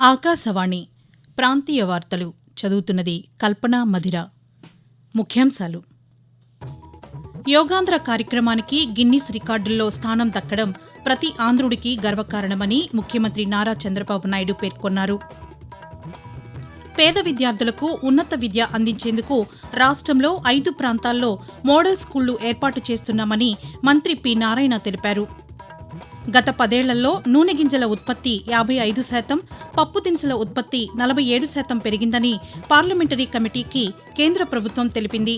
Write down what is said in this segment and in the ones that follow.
ఆకాశవాణి ప్రాంతీయ వార్తలు చదువుతున్నది కల్పన మధిర. ముఖ్యాంశాలు. యోగాంధ్ర కార్యక్రమానికి గిన్నిస్ రికార్డుల్లో స్థానం దక్కడం ప్రతి ఆంధ్రుడికి గర్వకారణమని ముఖ్యమంత్రి నారా చంద్రబాబు నాయుడు పేర్కొన్నారు. పేద విద్యార్థులకు ఉన్నత విద్య అందించేందుకు రాష్ట్రంలో ఐదు ప్రాంతాల్లో మోడల్ స్కూళ్ళు ఏర్పాటు చేస్తున్నామని మంత్రి పి నారాయణ తెలిపారు. గత పదేళ్ళలో నూనె గింజల ఉత్పత్తి యాభై ఐదు శాతం పప్పు దినుసుల ఉత్పత్తి నలభై ఏడు శాతం పెరిగిందని పార్లమెంటరీ కమిటీకి కేంద్ర ప్రభుత్వం తెలిపింది.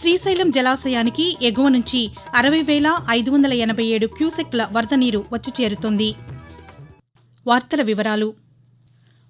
శ్రీశైలం జలాశయానికి ఎగువ నుంచి అరవై వేల ఐదు వందల ఎనభై ఏడు క్యూసెక్ల వరద నీరు వచ్చి చేరుతోంది. వార్తల వివరాలు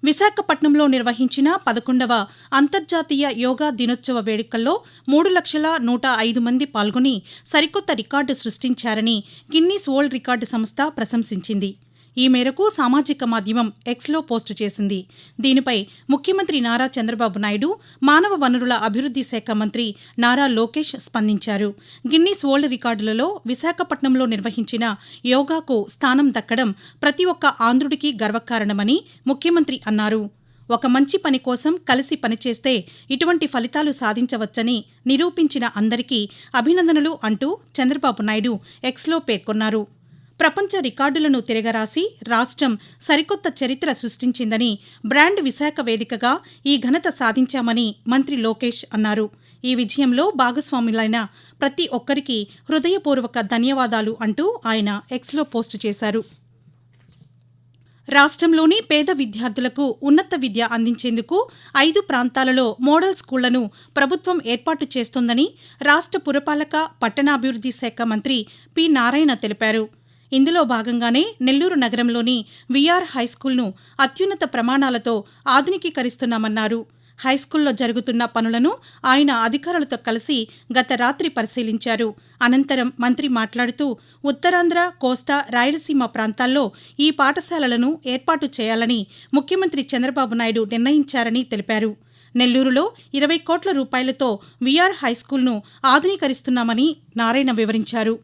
విశాఖపట్నంలో నిర్వహించిన పదకొండవ అంతర్జాతీయ యోగా దినోత్సవ వేడుకల్లో మూడు లక్షల నూట ఐదు మంది పాల్గొని సరికొత్త రికార్డు సృష్టించారని గిన్నీస్ వరల్డ్ రికార్డు సంస్థ ప్రశంసించింది. ఈ మేరకు సామాజిక మాధ్యమం ఎక్స్లో పోస్టు చేసింది. దీనిపై ముఖ్యమంత్రి నారా చంద్రబాబు నాయుడు మానవ వనరుల అభివృద్ది శాఖ మంత్రి నారా లోకేష్ స్పందించారు. గిన్నీస్ వరల్డ్ రికార్డులలో విశాఖపట్నంలో నిర్వహించిన యోగాకు స్థానం దక్కడం ప్రతి ఒక్క ఆంధ్రుడికి గర్వకారణమని ముఖ్యమంత్రి అన్నారు. ఒక మంచి పని కోసం కలిసి పనిచేస్తే ఇటువంటి ఫలితాలు సాధించవచ్చని నిరూపించిన అందరికీ అభినందనలు అంటూ చంద్రబాబు నాయుడు ఎక్స్లో పేర్కొన్నారు. ప్రపంచ రికార్డులను తిరగరాసి రాష్ట్రం సరికొత్త చరిత్ర సృష్టించిందని బ్రాండ్ విశాఖ వేదికగా ఈ ఘనత సాధించామని మంత్రి లోకేష్ అన్నారు. ఈ విజయంలో భాగస్వాములైన ప్రతి ఒక్కరికి హృదయపూర్వక ధన్యవాదాలు అంటూ ఆయన ఎక్స్లో పోస్టు చేశారు. రాష్ట్రంలోని పేద విద్యార్థులకు ఉన్నత విద్య అందించేందుకు ఐదు ప్రాంతాలలో మోడల్ స్కూళ్ళను ప్రభుత్వం ఏర్పాటు చేస్తోందని రాష్ట్ర పురపాలక పట్టణాభివృద్ధి శాఖ మంత్రి పి నారాయణ తెలిపారు. ఇందులో భాగంగానే నెల్లూరు నగరంలోని విఆర్ హైస్కూల్ను అత్యున్నత ప్రమాణాలతో ఆధునికీకరిస్తున్నామన్నారు. హైస్కూల్లో జరుగుతున్న పనులను ఆయన అధికారులతో కలిసి గత రాత్రి పరిశీలించారు. అనంతరం మంత్రి మాట్లాడుతూ ఉత్తరాంధ్ర కోస్తా రాయలసీమ ప్రాంతాల్లో ఈ పాఠశాలలను ఏర్పాటు చేయాలని ముఖ్యమంత్రి చంద్రబాబు నాయుడు నిర్ణయించారని తెలిపారు. నెల్లూరులో ఇరవై కోట్ల రూపాయలతో విఆర్ హైస్కూల్ను ఆధునీకరిస్తున్నామని నారాయణ వివరించారు.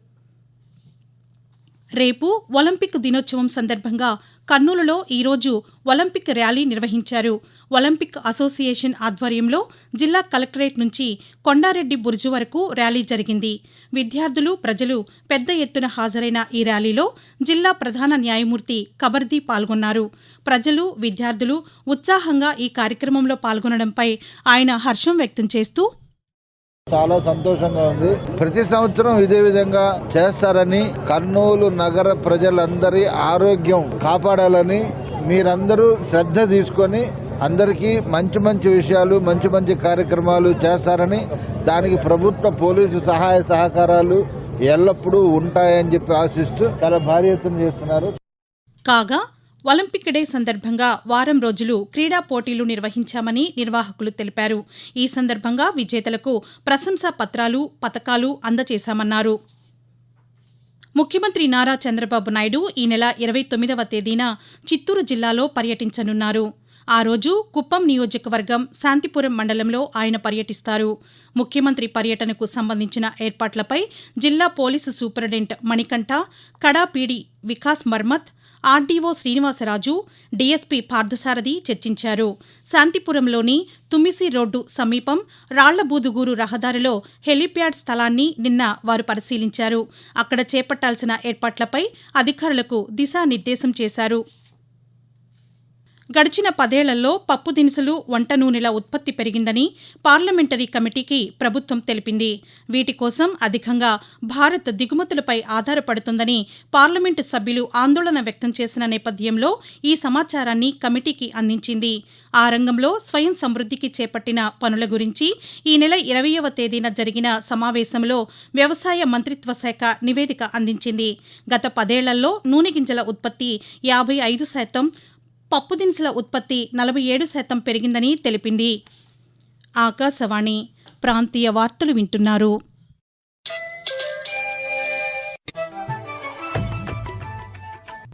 రేపు ఒలింపిక్ దినోత్సవం సందర్భంగా కర్నూలులో ఈరోజు ఒలింపిక్ ర్యాలీ నిర్వహించారు. ఒలింపిక్ అసోసియేషన్ ఆధ్వర్యంలో జిల్లా కలెక్టరేట్ నుంచి కొండారెడ్డి బుర్జు వరకు ర్యాలీ జరిగింది. విద్యార్థులు ప్రజలు పెద్ద ఎత్తున హాజరైన ఈ ర్యాలీలో జిల్లా ప్రధాన న్యాయమూర్తి కబర్దీ పాల్గొన్నారు. ప్రజలు విద్యార్థులు ఉత్సాహంగా ఈ కార్యక్రమంలో పాల్గొనడంపై ఆయన హర్షం వ్యక్తం చేస్తూ చాలా సంతోషంగా ఉంది. ప్రతి సంవత్సరం ఇదే విధంగా చేస్తారని కర్నూలు నగర ప్రజలందరి ఆరోగ్యం కాపాడాలని మీరందరూ శ్రద్ధ తీసుకొని అందరికీ మంచి మంచి విషయాలు మంచి మంచి కార్యక్రమాలు చేస్తారని దానికి ప్రభుత్వ పోలీసు సహాయ సహకారాలు ఎల్లప్పుడూ ఉంటాయని చెప్పి ఆశిస్తూ చాలా భారీ ఎత్తున చేస్తున్నారు. కాగా ఒలింపిక్ డే సందర్భంగా వారం రోజులు క్రీడా పోటీలు నిర్వహించామని నిర్వాహకులు తెలిపారు. ఈ సందర్భంగా విజేతలకు ప్రశంసా పత్రాలు పతకాలు అందజేశామన్నారు. ముఖ్యమంత్రి నారా చంద్రబాబు నాయుడు ఈ నెల ఇరవై తొమ్మిదవ తేదీన చిత్తూరు జిల్లాలో పర్యటించనున్నారు. ఆ రోజు కుప్పం నియోజకవర్గం శాంతిపురం మండలంలో ఆయన పర్యటిస్తారు. ముఖ్యమంత్రి పర్యటనకు సంబంధించిన ఏర్పాట్లపై జిల్లా పోలీసు సూపరింటెండెంట్ మణికంఠ కడాపీడి వికాస్ మర్మత్ ఆర్డీఓ శ్రీనివాసరాజు డీఎస్పీ పార్థసారథి చర్చించారు. శాంతిపురంలోని తుమ్మిసి రోడ్డు సమీపం రాళ్ళబూదుగూరు రహదారిలో హెలీప్యాడ్ స్థలాన్ని నిన్న వారు పరిశీలించారు. అక్కడ చేపట్టాల్సిన ఏర్పాట్లపై అధికారులకు దిశానిర్దేశం చేశారు. గడిచిన పదేళ్ళలో పప్పు దినుసులు వంట నూనెల ఉత్పత్తి పెరిగిందని పార్లమెంటరీ కమిటీకి ప్రభుత్వం తెలిపింది. వీటి కోసం అధికంగా భారత్ దిగుమతులపై ఆధారపడుతుందని పార్లమెంటు సభ్యులు ఆందోళన వ్యక్తం చేసిన నేపథ్యంలో ఈ సమాచారాన్ని కమిటీకి అందించింది. ఆ రంగంలో స్వయం సమృద్ధికి చేపట్టిన పనుల గురించి ఈ నెల ఇరవయవ తేదీన జరిగిన సమావేశంలో వ్యవసాయ మంత్రిత్వ శాఖ నివేదిక అందించింది. గత పదేళ్ళలో నూనె గింజల ఉత్పత్తి యాభై ఐదు శాతం పప్పు దినుసుల ఉత్పత్తి నలభై ఏడు శాతం పెరిగిందని తెలిపింది. ఆకాశవాణి ప్రాంతీయ వార్తలు వింటున్నారు.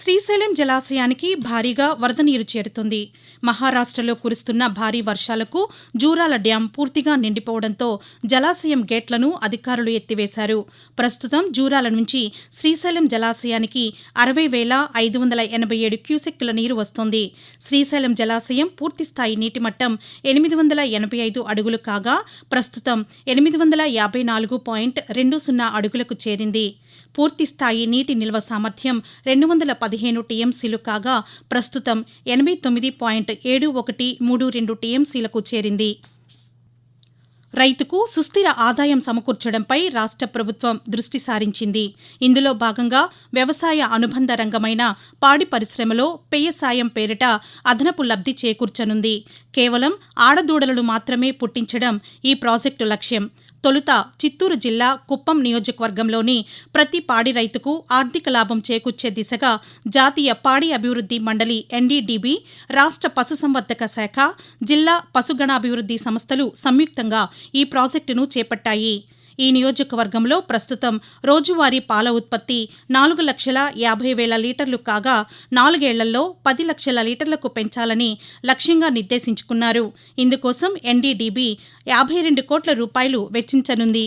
శ్రీశైలం జలాశయానికి భారీగా వరద నీరు చేరుతుంది. మహారాష్ట్రలో కురుస్తున్న భారీ వర్షాలకు జూరాల డ్యాం పూర్తిగా నిండిపోవడంతో జలాశయం గేట్లను అధికారులు ఎత్తివేశారు. ప్రస్తుతం జూరాల నుంచి శ్రీశైలం జలాశయానికి అరవై వేల ఐదు వందల ఎనభై ఏడు క్యూసెక్కుల నీరు వస్తోంది. శ్రీశైలం జలాశయం పూర్తిస్థాయి నీటి మట్టం ఎనిమిది వందల ఎనభై ఐదు అడుగులు కాగా ప్రస్తుతం ఎనిమిది వందల యాభై నాలుగు పాయింట్ రెండు సున్నా అడుగులకు చేరింది. పూర్తిస్థాయి నీటి నిల్వ సామర్థ్యం రెండు వందల పదిహేను టీఎంసీలు కాగా ప్రస్తుతం ఎనభై తొమ్మిది పాయింట్ ఏడు ఒకటి మూడు రెండు టీఎంసీలకు చేరింది. రైతుకు సుస్థిర ఆదాయం సమకూర్చడంపై రాష్ట్ర ప్రభుత్వం దృష్టి సారించింది. ఇందులో భాగంగా వ్యవసాయ అనుబంధ రంగమైన పాడి పరిశ్రమలో పేయసాయం పేరిట అదనపు లబ్ధి చేకూర్చనుంది. కేవలం ఆడదూడలను మాత్రమే పుట్టించడం ఈ ప్రాజెక్టు లక్ష్యం. తొలుత చిత్తూరు జిల్లా కుప్పం నియోజకవర్గంలోని ప్రతి పాడి రైతుకు ఆర్థిక లాభం చేకూర్చే దిశగా జాతీయ పాడి అభివృద్ధి మండలి ఎన్డీడీబీ రాష్ట్ర పశుసంవర్ధక శాఖ జిల్లా పశుగణాభివృద్ధి సంస్థలు సంయుక్తంగా ఈ ప్రాజెక్టును చేపట్టాయి. ఈ నియోజకవర్గంలో ప్రస్తుతం రోజువారీ పాల ఉత్పత్తి నాలుగు లక్షల యాభై వేల లీటర్లు కాగా నాలుగేళ్ళలో పది లక్షల లీటర్లకు పెంచాలని లక్ష్యంగా నిర్దేశించుకున్నారు. ఇందుకోసం ఎన్డీడీబీ యాభై రెండు కోట్ల రూపాయలు వెచ్చించనుంది.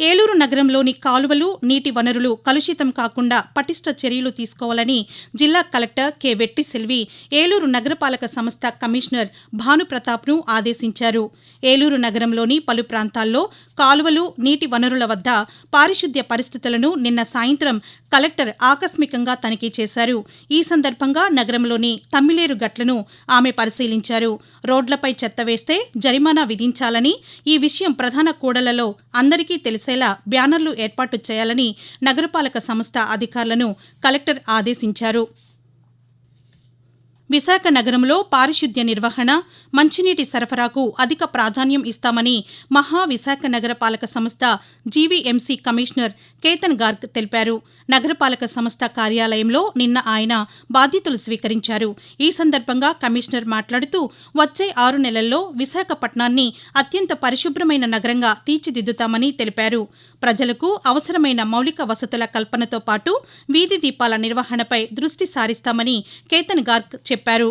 ఏలూరు నగరంలోని కాలువలు నీటి వనరులు కలుషితం కాకుండా పటిష్ట చర్యలు తీసుకోవాలని జిల్లా కలెక్టర్ కె. వెట్టి సెల్వి ఏలూరు నగరపాలక సంస్థ కమిషనర్ భానుప్రతాప్ను ఆదేశించారు. ఏలూరు నగరంలోని పలు ప్రాంతాల్లో కాలువలు నీటి వనరుల వద్ద పారిశుద్ధ్య పరిస్థితులను నిన్న సాయంత్రం కలెక్టర్ ఆకస్మికంగా తనిఖీ చేశారు. ఈ సందర్భంగా నగరంలోని తమ్మిలేరు గట్లను ఆమె పరిశీలించారు. రోడ్లపై చెత్త వేస్తే జరిమానా విధించాలని ఈ విషయం ప్రధాన కూడలలో అందరికీ తెలిసేలా బ్యానర్లు ఏర్పాటు చేయాలని నగరపాలక సంస్థ అధికారులను కలెక్టర్ ఆదేశించారు. విశాఖ నగరంలో పారిశుద్ధ్య నిర్వహణ మంచినీటి సరఫరాకు అధిక ప్రాధాన్యం ఇస్తామని మహా విశాఖ నగర పాలక సంస్థ జీవీఎంసీ కమిషనర్ కేతన్ గార్గ్ తెలిపారు. నగరపాలక సంస్థ కార్యాలయంలో నిన్న ఆయన బాధ్యతలు స్వీకరించారు. ఈ సందర్భంగా కమిషనర్ మాట్లాడుతూ వచ్చే ఆరు నెలల్లో విశాఖపట్నాన్ని అత్యంత పరిశుభ్రమైన నగరంగా తీర్చిదిద్దుతామని తెలిపారు. ప్రజలకు అవసరమైన మౌలిక వసతుల కల్పనతో పాటు వీధి దీపాల నిర్వహణపై దృష్టి సారిస్తామని కేతన్ గార్గ్ చెప్పారు.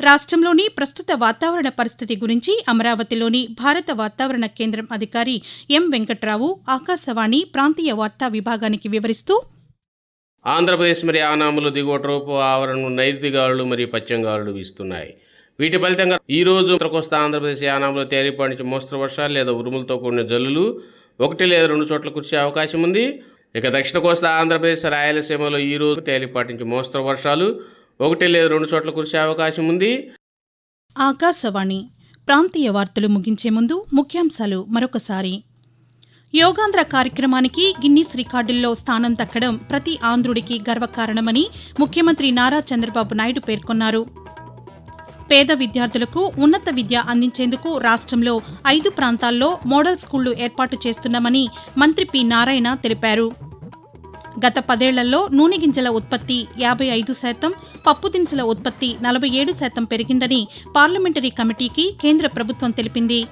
రాష్ట్రంలోని ప్రస్తుత వాతావరణ పరిస్థితి గురించి అమరావతిలోని భారత వాతావరణ కేంద్రం అధికారి ఎం వెంకట్రావు ఆకాశవాణి ప్రాంతీయ వార్తా విభాగానికి వివరిస్తూ ఆంధ్రప్రదేశ్ మరియు ఆనాములు దిగువ ఆవరణ నైరుతి గాలులు మరియు పశ్చిమ గాలులు వీస్తున్నాయి. వీటి ఫలితంగా ఈ రోజు ఉత్తరకోస్తా ఆంధ్రప్రదేశ్ యానాములో తేలిపాటి నుంచి మోస్తరు వర్షాలు లేదా ఉరుములతో కూడిన జల్లులు ఒకటి లేదా రెండు చోట్ల కురిసే అవకాశం ఉంది. ఇక దక్షిణ కోస్తా ఆంధ్రప్రదేశ్ రాయలసీమలో ఈ రోజు తేలిపాటి నుంచి మోస్తరు వర్షాలు ఒకటి లేదా రెండు చోట్ల కురిసే అవకాశం ఉంది. ఆకాశవాణి ప్రాంతీయ వార్తలు ముగించే ముందు ముఖ్యాంశాలు మరొకసారి. యోగాంధ్ర కార్యక్రమానికి గిన్నీస్ రికార్డుల్లో స్థానం దక్కడం ప్రతి ఆంధ్రుడికి గర్వకారణమని ముఖ్యమంత్రి నారా చంద్రబాబు నాయుడు పేర్కొన్నారు. పేద విద్యార్థులకు ఉన్నత విద్య అందించేందుకు రాష్ట్రంలో ఐదు ప్రాంతాల్లో మోడల్ స్కూళ్ళు ఏర్పాటు చేస్తున్నామని మంత్రి పి నారాయణ తెలిపారు. గత పదేళ్ళలో నూనె గింజల ఉత్పత్తి యాభై ఐదు శాతం పప్పు దినుసుల ఉత్పత్తి నలభై ఏడు శాతం పెరిగిందని పార్లమెంటరీ కమిటీకి కేంద్ర ప్రభుత్వం తెలిపింది.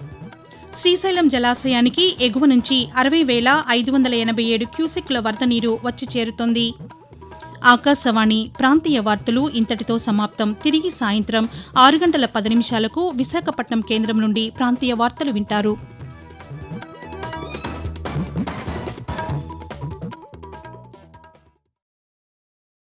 శ్రీశైలం జలాశయానికి ఎగువ నుంచి అరవై వేల ఐదు వందల ఎనభై ఏడు క్యూసెక్ల వరద నీరు వచ్చి చేరుతోంది. ఆకాశవాణి ప్రాంతీయ వార్తలు ఇంతటితో సమాప్తం. తిరిగి సాయంత్రం ఆరు గంటల పది నిమిషాలకు విశాఖపట్నం కేంద్రం నుండి ప్రాంతీయ వార్తలు వింటారు.